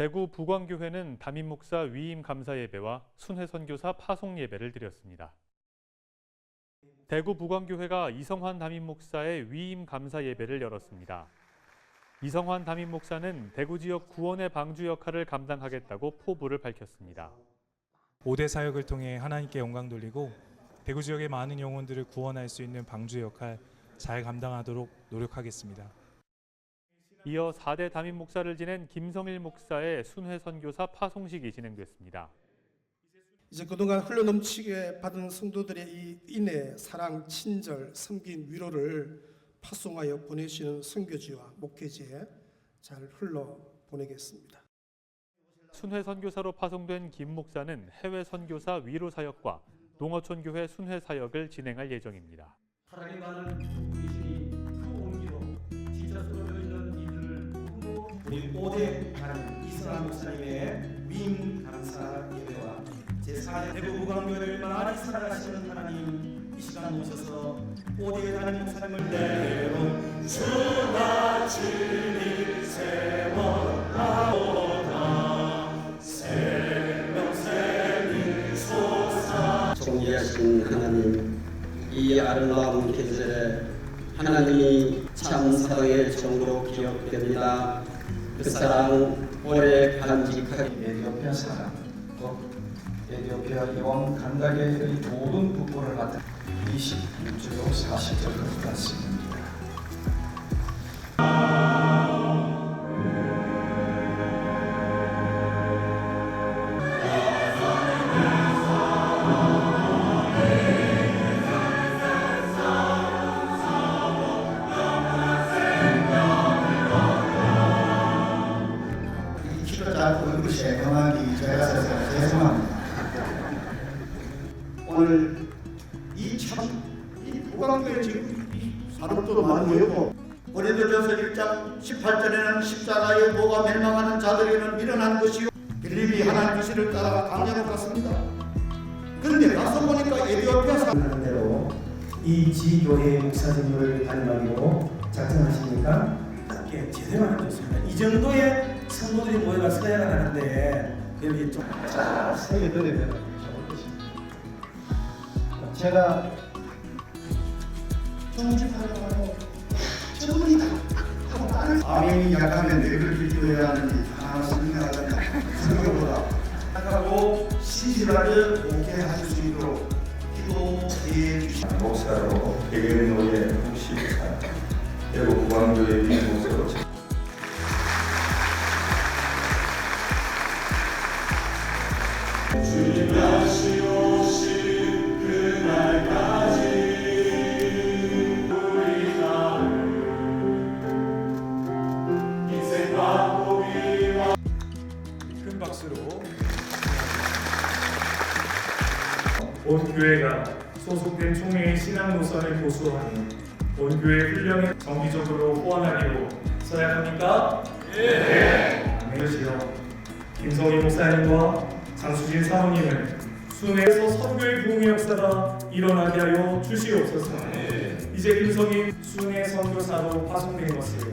대구 부광교회는 담임 목사 위임 감사 예배와 순회 선교사 파송 예배를 드렸습니다. 대구 부광교회가 이성환 담임 목사의 위임 감사 예배를 열었습니다. 이성환 담임 목사는 대구 지역 구원의 방주 역할을 감당하겠다고 포부를 밝혔습니다. 5대 사역을 통해 하나님께 영광 돌리고 대구 지역의 많은 영혼들을 구원할 수 있는 방주 역할 잘 감당하도록 노력하겠습니다. 이어 4대 담임 목사를 지낸 김성일 목사의 순회 선교사 파송식이 진행됐습니다. 이제 그동안 흘러넘치게 받은 성도들의 이 인애, 사랑, 친절, 섬김, 위로를 파송하여 보내시는 선교지와 목회지에 잘 흘러 보내겠습니다. 순회 선교사로 파송된 김 목사는 해외 선교사 위로 사역과 농어촌 교회 순회 사역을 진행할 예정입니다. 하나님 많은 이들이 그 온기로 지자수로 5대 단 이승환 목사님의 위임 감사 예배와 제4대 대구 무광교회를 많이 살아가시는 하나님 이 시간 오셔서 5대 단임 목사님을 내려온 주나치니 세워하오다 생명샘이 솟아 존귀하신 하나님, 이 아름다운 계절에 하나님이 참 사랑의 정으로 기억됩니다. 그 사랑 오래 간직하게 에티오피아 사람 또 에티오피아 여왕 간다게의 모든 국보를 맡은 26조 40절을 같습니다. 얼굴이 새까만이 제가 있어서 죄송합니다. 오늘 이참이 부강교회 지금 사람도 많이 모였고 고린도전서 1장 18절에는 십자가의 모가 멸망하는 자들에게는 미련한 것이요 빌립이 하나님 계시를 따라 강렬한 것 같습니다. 그런데 가서 보니까 에티오피아 사람 하는 대로 이 지교회 목사님을 닮아기로 작정하시니까 제대로 안 좋습니다. 이 정도의 성도들이 모여가 서야가 하는데 여기 좀 자, 세게 드리면 좋을 것입니다. 제가 정직하려고 하고 저분이다 하고 나를 아멘이 약하면 뇌를 비교해야 하는지 아 생각하잖아 생각보다 생각하고 신실하게 목회하실 수 있도록 기도해 주시 목사로 대개노예 64 대구 구광교회 비목사로. 큰 박수로. 온 교회가 소속된 총회의 신앙 노선을 고수하는 온 교회 훈령에 정기적으로 후원하기로 써야 합니까? 네. 그러시오. 김성희 목사님과 장수진 사모님을 순회에서 선교의 부흥의 역사가 일어나게 하여 주시옵소서. 이제 김성희 순회 선교사로 파송된 것을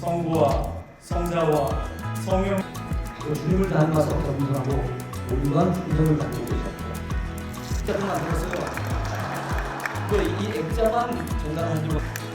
성부와 성자와 성령 그 주님을 닮아서 전문하고 온갖 인정을 받고 계셨고 액자만 안 들었어요. 그이 액자만 전달하는 거. 아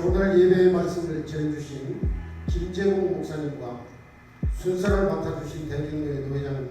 오늘 예배의 말씀을 전해주신 김재홍 목사님과 순서를 맡아주신 대경교회 노회장